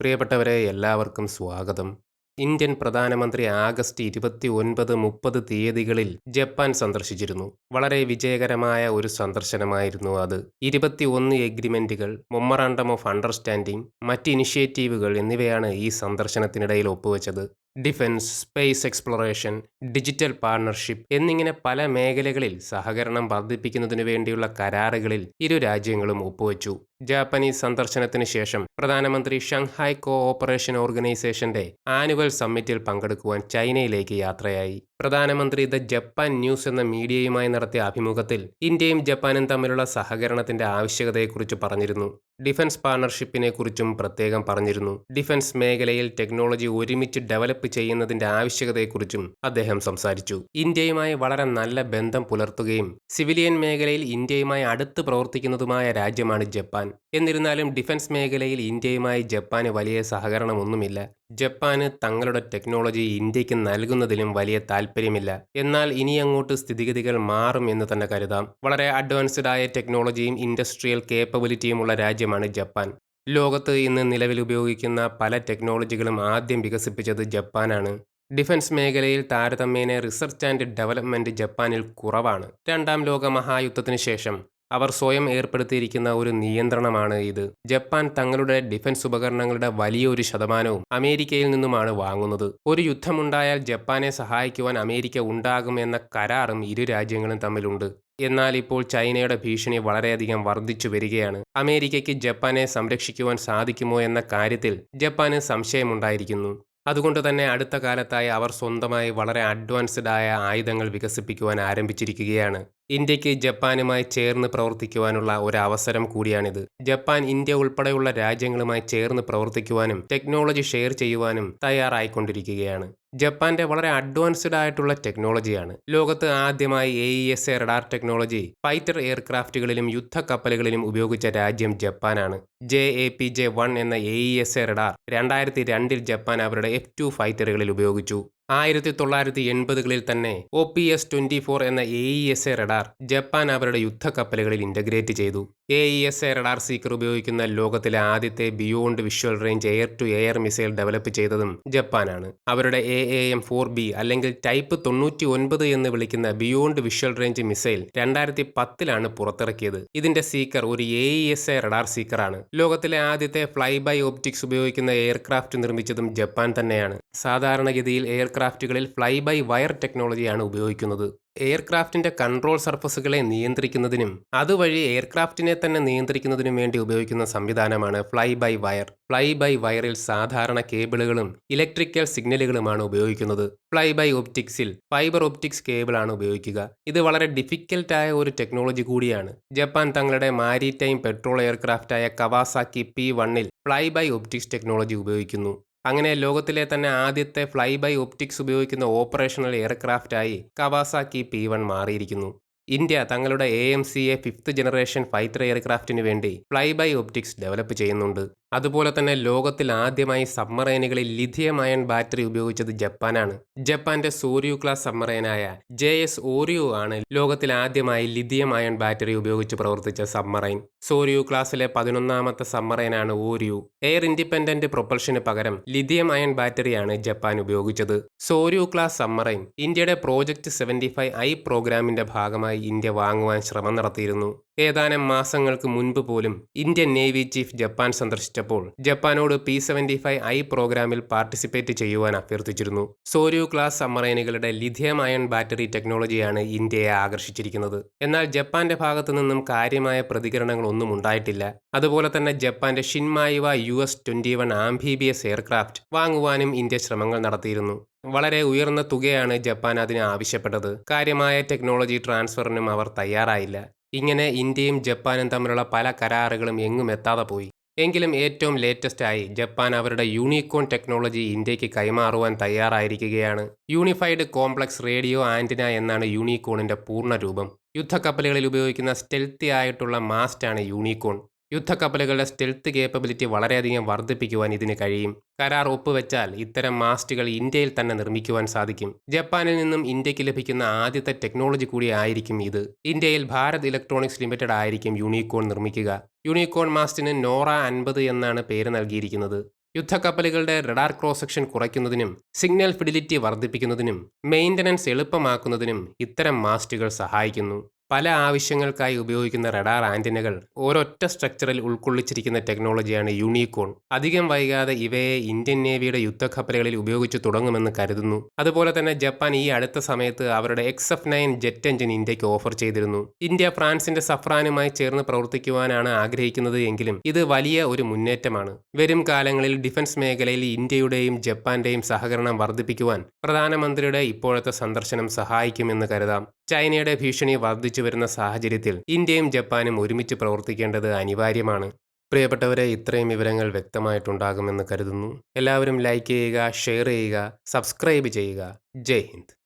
പ്രിയപ്പെട്ടവരെ എല്ലാവർക്കും സ്വാഗതം. ഇന്ത്യൻ പ്രധാനമന്ത്രി ആഗസ്റ്റ് ഇരുപത്തി ഒൻപത് മുപ്പത് തീയതികളിൽ ജപ്പാൻ സന്ദർശിച്ചിരുന്നു. വളരെ വിജയകരമായ ഒരു സന്ദർശനമായിരുന്നു അത്. ഇരുപത്തി ഒന്ന് എഗ്രിമെന്റുകൾ മൊമ്മറാണ്ടം ഓഫ് അണ്ടർസ്റ്റാൻഡിംഗ് മറ്റ് ഇനിഷ്യേറ്റീവുകൾ എന്നിവയാണ് ഈ സന്ദർശനത്തിനിടയിൽ ഒപ്പുവെച്ചത്. Defence space exploration digital partnership എന്നിങ്ങനെ പല മേഖലകളിൽ സഹകരണം വർദ്ധിപ്പിക്കുന്നതിനു വേണ്ടിയുള്ള കരാറുകളിൽ ഇരു രാജ്യങ്ങളും ഒപ്പുവച്ചു. ജാപ്പനീസ് സന്ദർശനത്തിന് ശേഷം പ്രധാനമന്ത്രി ഷങ്ഹായ് കോഓപ്പറേഷൻ ഓർഗനൈസേഷന്റെ ആനുവൽ സമ്മിറ്റിൽ പങ്കെടുക്കുവാൻ ചൈനയിലേക്ക് യാത്രയായി. പ്രധാനമന്ത്രി ദ ജപ്പാൻ ന്യൂസ് എന്ന മീഡിയയുമായി നടത്തിയ അഭിമുഖത്തിൽ ഇന്ത്യയും ജപ്പാനും തമ്മിലുള്ള സഹകരണത്തിന്റെ ആവശ്യകതയെക്കുറിച്ച് പറഞ്ഞിരുന്നു. ഡിഫൻസ് പാർട്ണർഷിപ്പിനെ കുറിച്ചും പ്രത്യേകം പറഞ്ഞിരുന്നു. ഡിഫൻസ് മേഖലയിൽ ടെക്നോളജി ഒരുമിച്ച് ഡെവലപ്പ് ചെയ്യുന്നതിന്റെ ആവശ്യകതയെക്കുറിച്ചും അദ്ദേഹം സംസാരിച്ചു. ഇന്ത്യയുമായി വളരെ നല്ല ബന്ധം പുലർത്തുകയും സിവിലിയൻ മേഖലയിൽ ഇന്ത്യയുമായി അടുത്ത് പ്രവർത്തിക്കുന്നതുമായ രാജ്യമാണ് ജപ്പാൻ. എന്നിരുന്നാലും ഡിഫൻസ് മേഖലയിൽ ഇന്ത്യയുമായി ജപ്പാന് വലിയ സഹകരണമൊന്നുമില്ല. ജപ്പാന് തങ്ങളുടെ ടെക്നോളജി ഇന്ത്യയ്ക്ക് നൽകുന്നതിലും വലിയ താല്പര്യമില്ല. എന്നാൽ ഇനി അങ്ങോട്ട് സ്ഥിതിഗതികൾ മാറും എന്ന് തന്നെ കരുതാം. വളരെ അഡ്വാൻസ്ഡ് ആയ ടെക്നോളജിയും ഇൻഡസ്ട്രിയൽ കേപ്പബിലിറ്റിയുമുള്ള രാജ്യമാണ് ജപ്പാൻ. ലോകത്ത് ഇന്ന് നിലവിൽ ഉപയോഗിക്കുന്ന പല ടെക്നോളജികളും ആദ്യം വികസിപ്പിച്ചത് ജപ്പാനാണ്. ഡിഫൻസ് മേഖലയിൽ താരതമ്യേന റിസർച്ച് ആൻഡ് ഡെവലപ്മെന്റ് ജപ്പാനിൽ കുറവാണ്. രണ്ടാം ലോക മഹായുദ്ധത്തിന് ശേഷം അവർ സ്വയം ഏർപ്പെടുത്തിയിരിക്കുന്ന ഒരു നിയന്ത്രണമാണ് ഇത്. ജപ്പാൻ തങ്ങളുടെ ഡിഫൻസ് ഉപകരണങ്ങളുടെ വലിയൊരു ശതമാനവും അമേരിക്കയിൽ നിന്നുമാണ് വാങ്ങുന്നത്. ഒരു യുദ്ധമുണ്ടായാൽ ജപ്പാനെ സഹായിക്കുവാൻ അമേരിക്ക ഉണ്ടാകും എന്ന കരാറും ഇരു രാജ്യങ്ങളും തമ്മിലുണ്ട്. എന്നാൽ ഇപ്പോൾ ചൈനയുടെ ഭീഷണി വളരെയധികം വർദ്ധിച്ചു വരികയാണ്. അമേരിക്കയ്ക്ക് ജപ്പാനെ സംരക്ഷിക്കുവാൻ സാധിക്കുമോ എന്ന കാര്യത്തിൽ ജപ്പാന് സംശയമുണ്ടായിരിക്കുന്നു. അതുകൊണ്ട് തന്നെ അടുത്ത കാലത്തായി അവർ സ്വന്തമായി വളരെ അഡ്വാൻസ്ഡായ ആയ ആയുധങ്ങൾ വികസിപ്പിക്കുവാൻ ആരംഭിച്ചിരിക്കുകയാണ്. ഇന്ത്യയ്ക്ക് ജപ്പാനുമായി ചേർന്ന് പ്രവർത്തിക്കുവാനുള്ള ഒരു അവസരം കൂടിയാണിത്. ജപ്പാൻ ഇന്ത്യ ഉൾപ്പെടെയുള്ള രാജ്യങ്ങളുമായി ചേർന്ന് പ്രവർത്തിക്കുവാനും ടെക്നോളജി ഷെയർ ചെയ്യുവാനും തയ്യാറായിക്കൊണ്ടിരിക്കുകയാണ്. ജപ്പാന്റെ വളരെ അഡ്വാൻസ്ഡ് ആയിട്ടുള്ള ടെക്നോളജിയാണ്. ലോകത്ത് ആദ്യമായി A E S A radar technology fighter എയർക്രാഫ്റ്റുകളിലും യുദ്ധക്കപ്പലുകളിലും ഉപയോഗിച്ച രാജ്യം ജപ്പാനാണ്. J A P J one എന്ന A E S A radar രണ്ടായിരത്തി രണ്ടിൽ ജപ്പാൻ അവരുടെ എഫ് ടു ഫൈറ്ററുകളിൽ ഉപയോഗിച്ചു. ആയിരത്തി തൊള്ളായിരത്തി എൺപതുകളിൽ തന്നെ O P S twenty four എന്ന A E S A radar Japan അവരുടെ യുദ്ധക്കപ്പലുകളിൽ ഇന്റഗ്രേറ്റ് ചെയ്തു. A E S A radar seeker ഉപയോഗിക്കുന്ന ലോകത്തിലെ ആദ്യത്തെ beyond visual range air to air missile develop ചെയ്തതും ജപ്പാനാണ്. അവരുടെ A A M four B അല്ലെങ്കിൽ ടൈപ്പ് തൊണ്ണൂറ്റി ഒൻപത് എന്ന് വിളിക്കുന്ന ബിയോണ്ട് വിഷ്വൽ റേഞ്ച് മിസൈൽ രണ്ടായിരത്തി പത്തിലാണ് പുറത്തിറക്കിയത്. ഇതിന്റെ സീക്കർ ഒരു A E S A radar സീക്കറാണ് ലോകത്തിലെ ആദ്യത്തെ ഫ്ലൈ ബൈ ഓപ്റ്റിക്സ് ഉപയോഗിക്കുന്ന എയർക്രാഫ്റ്റ് നിർമ്മിച്ചതും ജപ്പാൻ തന്നെയാണ്. സാധാരണഗതിയിൽ എയർക്രാഫ്റ്റുകളിൽ ഫ്ലൈ ബൈ വയർ ടെക്നോളജിയാണ് ഉപയോഗിക്കുന്നത്. എയർക്രാഫ്റ്റിന്റെ കൺട്രോൾ സർഫസുകളെ നിയന്ത്രിക്കുന്നതിനും അതുവഴി എയർക്രാഫ്റ്റിനെ തന്നെ നിയന്ത്രിക്കുന്നതിനും വേണ്ടി ഉപയോഗിക്കുന്ന സംവിധാനമാണ് fly by wire. Fly by വയറിൽ സാധാരണ കേബിളുകളും ഇലക്ട്രിക്കൽ സിഗ്നലുകളുമാണ് ഉപയോഗിക്കുന്നത്. ഫ്ലൈ ബൈ ഒപ്റ്റിക്സിൽ ഫൈബർ ഒപ്റ്റിക്സ് കേബിളാണ് ഉപയോഗിക്കുക. ഇത് വളരെ ഡിഫിക്കൽട്ടായ ഒരു ടെക്നോളജി കൂടിയാണ്. ജപ്പാൻ തങ്ങളുടെ മാരിടൈം പെട്രോൾ എയർക്രാഫ്റ്റായ കവാസാക്കി പി വണ്ണിൽ ഫ്ലൈ ബൈ ഒപ്റ്റിക്സ് ടെക്നോളജി ഉപയോഗിക്കുന്നു. അങ്ങനെ ലോകത്തിലെ തന്നെ ആദ്യത്തെ ഫ്ലൈ ബൈ ഒപ്റ്റിക്സ് ഉപയോഗിക്കുന്ന ഓപ്പറേഷണൽ എയർക്രാഫ്റ്റായി കവാസാക്കി പി വൺ മാറിയിരിക്കുന്നു. ഇന്ത്യ തങ്ങളുടെ A M C A fifth generation fighter എയർക്രാഫ്റ്റിന് വേണ്ടി ഫ്ലൈ ബൈ ഒപ്റ്റിക്സ് ഡെവലപ്പ് ചെയ്യുന്നുണ്ട്. അതുപോലെ തന്നെ ലോകത്തിൽ ആദ്യമായി സബ്മറൈനുകളിൽ ലിഥിയം അയൺ ബാറ്ററി ഉപയോഗിച്ചത് ജപ്പാനാണ്. ജപ്പാന്റെ സോറിയു ക്ലാസ് സബ്മറൈനായ ജെ എസ് ഓറിയോ ആണ് ലോകത്തിൽ ആദ്യമായി ലിഥിയം അയൺ ബാറ്ററി ഉപയോഗിച്ച് പ്രവർത്തിച്ച സബ്മറൈൻ. സോറിയു ക്ലാസ്സിലെ പതിനൊന്നാമത്തെ സബ്മറൈനാണ് ഓരിയു എയർ ഇൻഡിപെൻഡന്റ് പ്രൊപ്പൽഷന് പകരം ലിഥിയം അയൺ ബാറ്ററിയാണ് ജപ്പാൻ ഉപയോഗിച്ചത്. സോറിയു ക്ലാസ് സബ്മറൈൻ ഇന്ത്യയുടെ പ്രോജക്റ്റ് സെവന്റി ഫൈവ് ഐ പ്രോഗ്രാമിന്റെ ഭാഗമായി ഇന്ത്യ വാങ്ങുവാൻ ശ്രമം നടത്തിയിരുന്നു. ഏതാനും മാസങ്ങൾക്ക് മുൻപ് പോലും ഇന്ത്യൻ നേവി ചീഫ് ജപ്പാൻ സന്ദർശിച്ചപ്പോൾ ജപ്പാനോട് പി സെവന്റി ഫൈവ് ഐ പ്രോഗ്രാമിൽ പാർട്ടിസിപ്പേറ്റ് ചെയ്യുവാൻ അഭ്യർത്ഥിച്ചിരുന്നു. സോരിയു ക്ലാസ് സമ്മറൈനുകളുടെ ലിഥിയം അയൺ ബാറ്ററി ടെക്നോളജിയാണ് ഇന്ത്യയെ ആകർഷിച്ചിരിക്കുന്നത്. എന്നാൽ ജപ്പാന്റെ ഭാഗത്തു നിന്നും കാര്യമായ പ്രതികരണങ്ങളൊന്നും ഉണ്ടായിട്ടില്ല. അതുപോലെ തന്നെ ജപ്പാന്റെ ShinMaywa U S twenty one amphibious aircraft വാങ്ങുവാനും India ശ്രമങ്ങൾ നടത്തിയിരുന്നു. വളരെ ഉയർന്ന തുകയാണ് ജപ്പാൻ അതിന് ആവശ്യപ്പെട്ടത്. കാര്യമായ ടെക്നോളജി ട്രാൻസ്ഫറിനും അവർ തയ്യാറായില്ല. ഇങ്ങനെ ഇന്ത്യയും ജപ്പാനും തമ്മിലുള്ള പല കരാറുകളും എങ്ങും എത്താതെ പോയി. എങ്കിലും ഏറ്റവും ലേറ്റസ്റ്റായി ജപ്പാൻ അവരുടെ യൂണിക്കോൺ ടെക്നോളജി ഇന്ത്യയ്ക്ക് കൈമാറുവാൻ തയ്യാറായിരിക്കുകയാണ്. യൂണിഫൈഡ് കോംപ്ലക്സ് റേഡിയോ ആന്റിന എന്നാണ് യൂണിക്കോണിന്റെ പൂർണ രൂപം. യുദ്ധക്കപ്പലുകളിൽ ഉപയോഗിക്കുന്ന സ്റ്റെൽത്തി ആയിട്ടുള്ള മാസ്റ്റാണ് യൂണിക്കോൺ യുദ്ധക്കപ്പലുകളുടെ സ്റ്റെൽത്ത് കേപ്പബിലിറ്റി വളരെയധികം വർദ്ധിപ്പിക്കുവാൻ ഇതിന് കഴിയും. കരാർ ഒപ്പുവെച്ചാൽ ഇത്തരം മാസ്റ്റുകൾ ഇന്ത്യയിൽ തന്നെ നിർമ്മിക്കുവാൻ സാധിക്കും. ജപ്പാനിൽ നിന്നും ഇന്ത്യയ്ക്ക് ലഭിക്കുന്ന ആദ്യത്തെ ടെക്നോളജി കൂടി ആയിരിക്കും ഇത്. ഇന്ത്യയിൽ ഭാരത് ഇലക്ട്രോണിക്സ് ലിമിറ്റഡ് ആയിരിക്കും യൂണിക്കോൺ നിർമ്മിക്കുക. യൂണിക്കോൺ മാസ്റ്റിന് നോറ അൻപത് എന്നാണ് പേര് നൽകിയിരിക്കുന്നത്. യുദ്ധക്കപ്പലുകളുടെ റഡാർ ക്രോസ് സെക്ഷൻ കുറയ്ക്കുന്നതിനും സിഗ്നൽ ഫിഡിലിറ്റി വർദ്ധിപ്പിക്കുന്നതിനും മെയിന്റനൻസ് എളുപ്പമാക്കുന്നതിനും ഇത്തരം മാസ്റ്റുകൾ സഹായിക്കുന്നു. പല ആവശ്യങ്ങൾക്കായി ഉപയോഗിക്കുന്ന റഡാർ ആന്റിനകൾ ഒരൊറ്റ സ്ട്രക്ചറിൽ ഉൾക്കൊള്ളിച്ചിരിക്കുന്ന ടെക്നോളജിയാണ് യൂണിക്കോൺ അധികം വൈകാതെ ഇവയെ ഇന്ത്യൻ നേവിയുടെ യുദ്ധക്കപ്പലുകളിൽ ഉപയോഗിച്ചു തുടങ്ങുമെന്ന് കരുതുന്നു. അതുപോലെ തന്നെ ജപ്പാൻ ഈ അടുത്ത സമയത്ത് അവരുടെ X F nine jet engine ഇന്ത്യയ്ക്ക് ഓഫർ ചെയ്തിരുന്നു. ഇന്ത്യ ഫ്രാൻസിന്റെ സഫ്രാനുമായി ചേർന്ന് പ്രവർത്തിക്കുവാനാണ് ആഗ്രഹിക്കുന്നത് എങ്കിലും ഇത് വലിയ ഒരു മുന്നേറ്റമാണ്. വരും കാലങ്ങളിൽ ഡിഫൻസ് മേഖലയിൽ ഇന്ത്യയുടെയും ജപ്പാന്റെയും സഹകരണം വർദ്ധിപ്പിക്കുവാൻ പ്രധാനമന്ത്രിയുടെ ഇപ്പോഴത്തെ സന്ദർശനം സഹായിക്കുമെന്ന് കരുതാം. ചൈനയുടെ ഭീഷണി വർദ്ധിച്ചു വരുന്ന സാഹചര്യത്തിൽ ഇന്ത്യയും ജപ്പാനും ഒരുമിച്ച് പ്രവർത്തിക്കേണ്ടത് അനിവാര്യമാണ്. പ്രിയപ്പെട്ടവരെ ഇത്രയും വിവരങ്ങൾ വ്യക്തമായിട്ടുണ്ടാകുമെന്ന് കരുതുന്നു. എല്ലാവരും ലൈക്ക് ചെയ്യുക ഷെയർ ചെയ്യുക സബ്സ്ക്രൈബ് ചെയ്യുക. ജയ് ഹിന്ദ്.